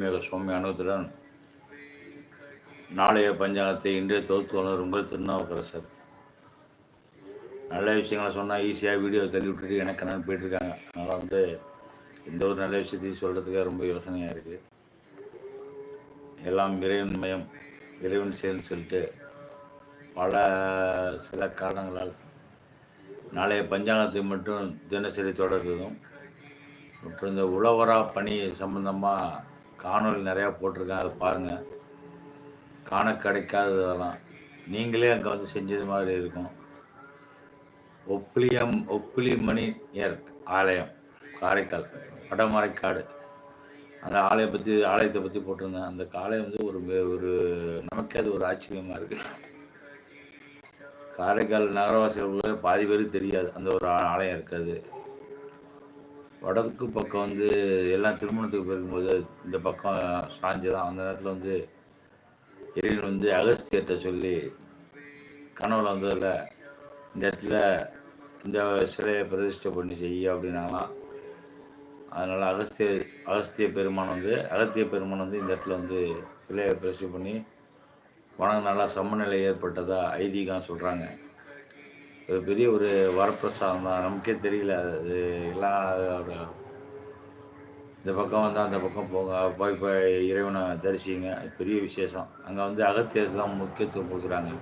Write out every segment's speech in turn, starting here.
மேக சுவாமி அனுத்துடன் நாளைய பஞ்சாங்கத்தை இன்றே தொகுத்து வளர் உங்கள் திருநாவுக்கரசர். நல்ல விஷயங்களை சொன்னால் ஈஸியாக வீடியோ தள்ளி விட்டுட்டு எனக்கு நான் போயிட்டுருக்காங்க. அதனால் வந்து எந்த ஒரு நல்ல விஷயத்தையும் சொல்கிறதுக்கே ரொம்ப யோசனையாக இருக்குது எல்லாம் இறைவன் மயம் இறைவன் செயல்னு சொல்லிட்டு பல சில காரணங்களால் நாளைய பஞ்சாங்கத்தை மட்டும் தினசரி தொடர்கிறதும் மற்றும் இந்த உழவரா பணி சம்பந்தமாக காணொலி நிறையா போட்டிருக்கேன் அதை பாருங்கள் காண கிடைக்காததெல்லாம் நீங்களே அங்கே வந்து செஞ்சது மாதிரி இருக்கும். ஒப்பிலியம் ஒப்பிலி மணியர் ஆலயம் காரைக்கால் வடமரைக்காடு அந்த ஆலயம் பற்றி ஆலயத்தை பற்றி போட்டிருந்தேன். அந்த ஆலயம் வந்து ஒரு ஒரு நமக்கே அது ஒரு ஆச்சரியமாக இருக்குது காரைக்கால் நகரவாசிகளுக்கு பாதி பேருக்கு தெரியாது. அந்த ஒரு ஆலயம் இருக்காது. வடக்கு பக்கம் வந்து எல்லாம் திருமணத்துக்கு போயிருக்கும்போது இந்த பக்கம் சாஞ்சு தான். அந்த நேரத்தில் வந்து இறைவன் வந்து அகஸ்தியத்தை சொல்லி கனவுல வந்ததில் இந்த இடத்துல இந்த சிலையை பிரதிஷ்டை பண்ணி செய்ய அப்படின்னாலாம் அதனால் அகஸ்திய அகஸ்திய பெருமான் வந்து அகத்திய பெருமான் வந்து இந்த இடத்துல வந்து சிலையை பிரதிஷ்டை பண்ணி வணங்கினால சமநிலை ஏற்பட்டதாக ஐதீகம் சொல்கிறாங்க பெரிய ஒரு வரப்பிரசாதம் தான். நமக்கே தெரியல அது எல்லாம் அதோட இந்த பக்கம் வந்து அந்த பக்கம் போங்க. போய் போய் இறைவனை தரிசிங்க. பெரிய விசேஷம். அங்கே வந்து அகத்தியருக்கு தான் முக்கியத்துவம் கொடுக்குறாங்க.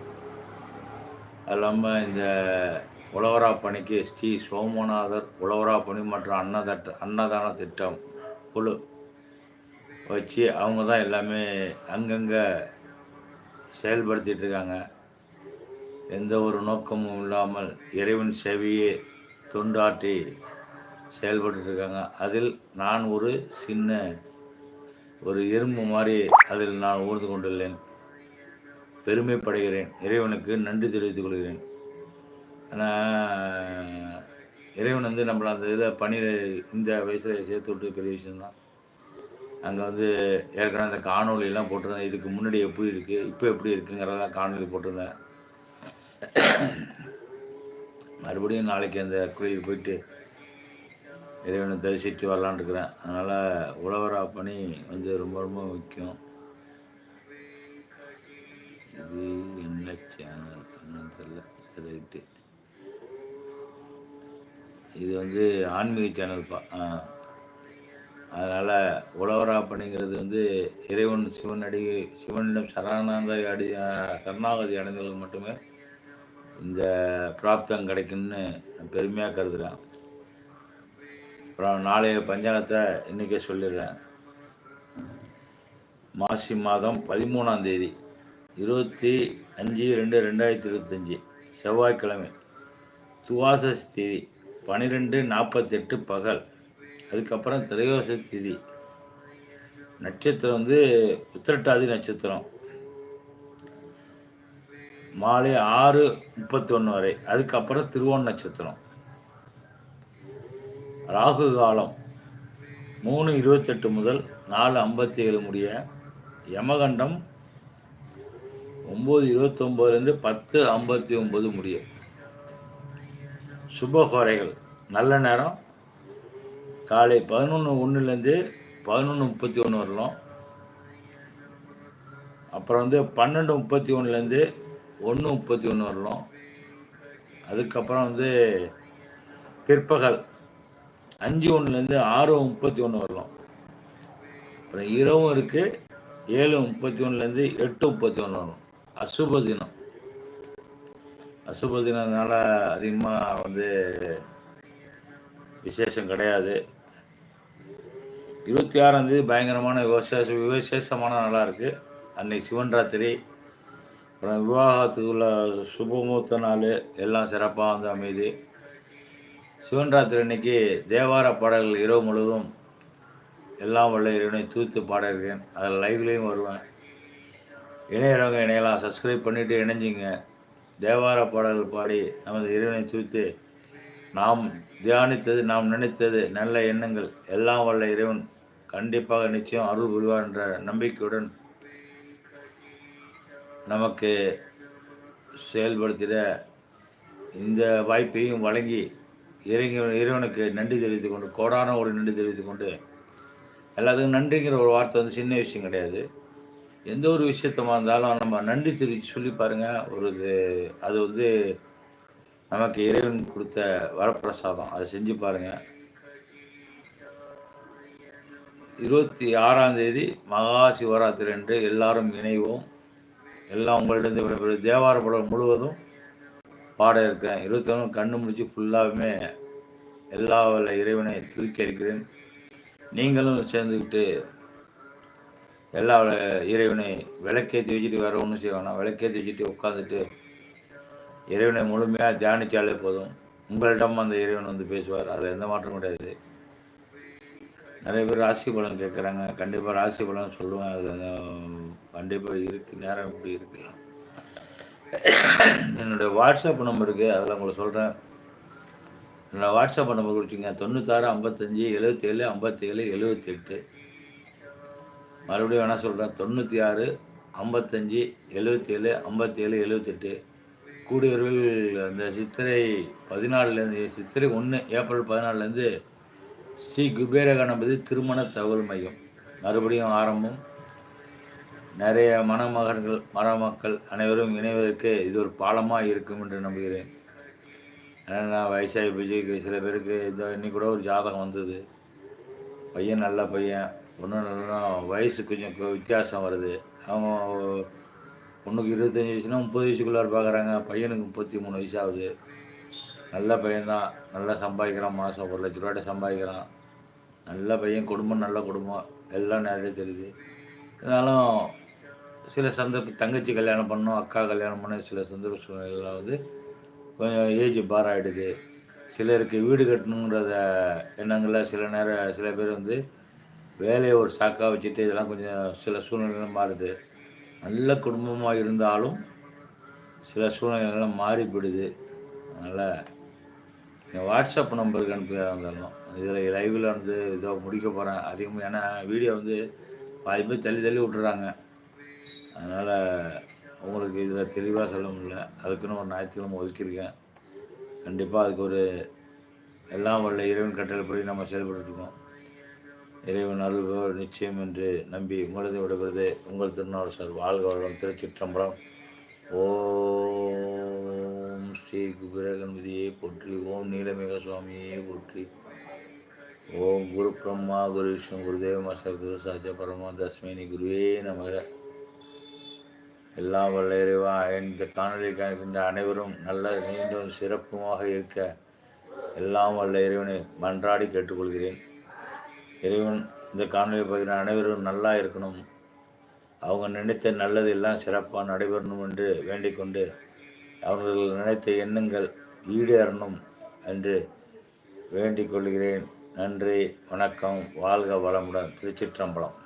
அது இல்லாமல் இந்த உழவரா பணிக்கு ஸ்ரீ சோமநாதர் உழவரா பணி மற்றும் அன்னதட்ட அன்னதான திட்டம் குழு வச்சு அவங்க தான் எல்லாமே அங்கங்கே செயல்படுத்திகிட்டு இருக்காங்க. எந்த ஒரு நோக்கமும் இல்லாமல் இறைவன் சேவையே தொண்டாட்டி செயல்பட்டுருக்காங்க அதில் நான் ஒரு சின்ன ஒரு எறும்பு மாதிரி அதில் நான் ஊர்ந்து கொண்டுள்ளேன். பெருமைப்படுகிறேன். இறைவனுக்கு நன்றி தெரிவித்துக் கொள்கிறேன். ஆனால் இறைவன் வந்து நம்மளை அந்த இதில் பணியில் இந்த வயசில் சேர்த்து விட்டு பெரிய விஷயம்தான். அங்கே வந்து ஏற்கனவே அந்த காணொலியெல்லாம் போட்டிருந்தேன். இதுக்கு முன்னாடி எப்படி இருக்குது இப்போ எப்படி இருக்குங்கிறதெல்லாம் காணொலி போட்டிருந்தேன். மறுபடியும் நாளைக்கு அந்த கோயிலுக்கு போயிட்டு இறைவனை தரிசித்து வரலான்னு இருக்கிறேன். அதனால் உழவரா பணி வந்து ரொம்ப ரொம்ப முக்கியம். இது என்ன சேனல் என்னன்னு தெரில ரைட்டு இது. வந்து ஆன்மீக சேனல்ப்பா அதனால் உழவரா பணிங்கிறது வந்து இறைவன் சிவன் அடி சிவனிடம் சரணாந்த அடி சரணாகதி அடைந்தவர்களுக்கு மட்டுமே இந்த பிராப்தம் கிடைக்கும்னு பெருமையாக கருதுகிறேன் அப்புறம் நாளைய பஞ்சாங்கத்தை இன்றைக்கே சொல்லிடுறேன். மாசி மாதம் பதிமூணாம் தேதி இருபத்தி அஞ்சு ரெண்டு ரெண்டாயிரத்தி இருபத்தஞ்சி செவ்வாய்க்கிழமை துவாச தேதி பன்னிரெண்டு நாற்பத்தெட்டு பகல் அதுக்கப்புறம் திரையோச திதி. நட்சத்திரம் வந்து உத்திரட்டாதி நட்சத்திரம். மாலை ஆறு முப்பத்தி ஒன்று வரை. அதுக்கப்புறம் திருவோண நட்சத்திரம். ராகு காலம் மூணு இருபத்தெட்டு முதல் நாலு ஐம்பத்தி ஏழு முடிய யமகண்டம் ஒம்பது இருபத்தொம்போதுலேருந்து பத்து ஐம்பத்தி ஒம்பது முடிய சுபகோரைகள் நல்ல நேரம். காலை பதினொன்று ஒன்றுலேருந்து பதினொன்று முப்பத்தி ஒன்று வரலாம் அப்புறம் வந்து பன்னெண்டு முப்பத்தி ஒன்றுலேருந்து ஒன்று முப்பத்தி ஒன்று வரலாம் அதுக்கப்புறம் வந்து பிற்பகல் அஞ்சு ஒன்றுலேருந்து ஆறு முப்பத்தி ஒன்று வரலாம் அப்புறம் இரவும் இருக்குது ஏழு முப்பத்தி ஒன்றுலேருந்து எட்டு முப்பத்தி ஒன்று வரும் அசுப தினம். அசுப தினம்னால அதிகமாக வந்து விசேஷம் கிடையாது. இருபத்தி ஆறாம் தேதி பயங்கரமான விசேஷ விசேஷமான நாளாக இருக்குது அன்னைக்கு சிவன் ராத்திரி. அப்புறம் விவாகத்துக்குள்ள சுபமுகூர்த்த நாள் எல்லாம் சிறப்பாக வந்து அமைதி. சிவன் ராத்திரி அன்னைக்கு தேவார பாடல்கள் இரவு முழுவதும் எல்லாம் உள்ள இறைவனை தூத்து பாட இருக்கேன் அதில் லைவ்லேயும் வருவேன். இணையரங்க இணையலாம் சப்ஸ்கிரைப் பண்ணிவிட்டு இணைஞ்சிங்க. தேவார பாடல்கள் பாடி நமது இறைவனை தூத்து நாம் தியானித்தது நாம் நினைத்தது நல்ல எண்ணங்கள் எல்லாம் வல்ல இறைவன் கண்டிப்பாக நிச்சயம் அருள் புரிவார் என்ற நம்பிக்கையுடன் நமக்கு செயல்படுத்திட இந்த வாய்ப்பையும் வழங்கி இறைவன் இறைவனுக்கு நன்றி தெரிவித்து கொண்டு கோடான ஒரு நன்றி தெரிவித்து கொண்டு எல்லாத்துக்கும் நன்றிங்கிற ஒரு வார்த்தை வந்து சின்ன விஷயம் கிடையாது. எந்த ஒரு விஷயத்தமாக இருந்தாலும் நம்ம நன்றி தெரிவித்து சொல்லி பாருங்கள் ஒரு இது அது வந்து நமக்கு இறைவன் கொடுத்த வரப்பிரசாதம். அதை செஞ்சு பாருங்கள் இருபத்தி ஆறாம் தேதி மகா சிவராத்திரி என்று எல்லாரும் இணைவோம். எல்லாம் உங்கள்ட்ட விடைபெறும் தேவார படம் முழுவதும் பாட இருக்கிறேன். இருபத்தி கண்ணு முடிச்சு ஃபுல்லாகவுமே எல்லா வல்ல இறைவனை தூக்கி இருக்கிறேன் நீங்களும் சேர்ந்துக்கிட்டு எல்லா இறைவனை விளக்கேற்றி வச்சுட்டு வேறு ஒன்றும் செய்ய வேணாம். விளக்கேற்றி வச்சுட்டு உட்காந்துட்டு இறைவனை முழுமையாக தியானித்தாலே போதும். உங்களிடம் அந்த இறைவன் வந்து பேசுவார். அதில் எந்த மாற்றம் கிடையாது. நிறைய பேர் ராசி பலன் கேட்குறாங்க. கண்டிப்பாக ராசி பலன் சொல்லுவேன். அது கண்டிப்பாக இருக்குது நேரம் இப்படி இருக்கு. என்னுடைய வாட்ஸ்அப் நம்பர் இருக்குது அதில் உங்களுக்கு சொல்கிறேன் என்னோடய வாட்ஸ்அப் நம்பர் கொடுத்தீங்க. தொண்ணூத்தாறு ஐம்பத்தஞ்சு எழுபத்தேழு ஐம்பத்தேழு எழுபத்தெட்டு மறுபடியும் வேணால் சொல்கிறேன் தொண்ணூற்றி ஆறு ஐம்பத்தஞ்சு எழுபத்தேழு ஐம்பத்தேழு எழுபத்தெட்டு கூடியவர்கள் அந்த சித்திரை பதினாலுலேருந்து சித்திரை ஒன்று ஏப்ரல் பதினாலுலேருந்து ஸ்ரீ குபேர கணபதி திருமண தகவல் மையம். மறுபடியும் ஆரம்பம். நிறைய மணமகன்கள் மணமக்கள் அனைவரும் இணைவதற்கு இது ஒரு பாலமாக இருக்கும் என்று நம்புகிறேன். ஏன்னா வயசாகி போச்சு சில பேருக்கு இந்த இன்னைக்கு கூட ஒரு ஜாதகம் வந்தது. பையன் நல்ல பையன் ஒன்றும் நல்லா வயசு கொஞ்சம் வித்தியாசம் வருது. அவங்க பொண்ணுக்கு இருபத்தஞ்சி வயசுனா முப்பது வயசுக்குள்ளார் பார்க்குறாங்க பையனுக்கு முப்பத்தி மூணு வயசு ஆகுது. நல்ல பையன்தான் நல்லா சம்பாதிக்கிறான் மாதம் ஒரு லட்ச ரூபாய்ட்டு சம்பாதிக்கிறான். நல்ல பையன் குடும்பம் நல்ல குடும்பம். எல்லாம் நிறைய தெரியுது. இருந்தாலும் சில சந்தர்ப்ப தங்கச்சி கல்யாணம் பண்ணோம் அக்கா கல்யாணம் பண்ண சில சந்தர்ப்ப சூழ்நிலையில் வந்து கொஞ்சம் ஏஜ் பார் ஆகிடுது சிலருக்கு வீடு கட்டணுங்கிறத எண்ணங்களில் சில நேரம் சில பேர் வந்து வேலையை ஒரு சாக்காக வச்சுட்டு இதெல்லாம் கொஞ்சம் சில சூழ்நிலைகள் மாறுது. நல்ல குடும்பமாக இருந்தாலும் சில சூழ்நிலைகள்லாம் மாறி அதனால் என் வாட்ஸ்அப் நம்பருக்கு அனுப்பி இருந்தாலும். இதில் லைவில் வந்து இதோ முடிக்க போகிறேன் அதிகமாக ஏன்னா வீடியோ வந்து பாதி பேர் தள்ளி தள்ளி விட்டுறாங்க. அதனால் உங்களுக்கு இதில் தெளிவாக சொல்ல முடியல. அதுக்குன்னு ஒரு ஞாயிற்றுக்கிழமை ஒதுக்கியிருக்கேன். கண்டிப்பாக அதுக்கு ஒரு எல்லாம் உள்ள இறைவன் கட்டளைப்படி நம்ம செயல்பட்டுருக்கோம் இறைவன் அருள்வோ நிச்சயம் என்று நம்பி உங்களது விடுகிறது உங்கள் திருநாள் சார் வாழ்க வளம் திருச்சிற்றம்பலம். ஓ ஸ்ரீ குபேரகணபதியை போற்றி ஓம் நீலமேக சுவாமியை போற்றி. ஓம் குரு பிரம்மா குரு விஷ்ணு குருதேவ மசர் பரமா தஸ்மினி குருவே நமக. எல்லாம் வல்ல இறைவா இந்த காணொலி காண்கின்ற அனைவரும் நல்ல நீண்டும் சிறப்புமாக இருக்க எல்லாம் வல்ல இறைவனை மன்றாடி கேட்டுக்கொள்கிறேன். இறைவன் இந்த காணொலி பகிர்ந்த அனைவரும் நல்லா இருக்கணும். அவங்க நினைத்த நல்லது எல்லாம் சிறப்பாக நடைபெறணும் என்று வேண்டிக் கொண்டு அவர்கள் நினைத்த எண்ணங்கள் ஈடேறணும் என்று வேண்டிக் கொள்கிறேன். நன்றி வணக்கம் வாழ்க வளமுடன். திருச்சிற்றம்பலம்.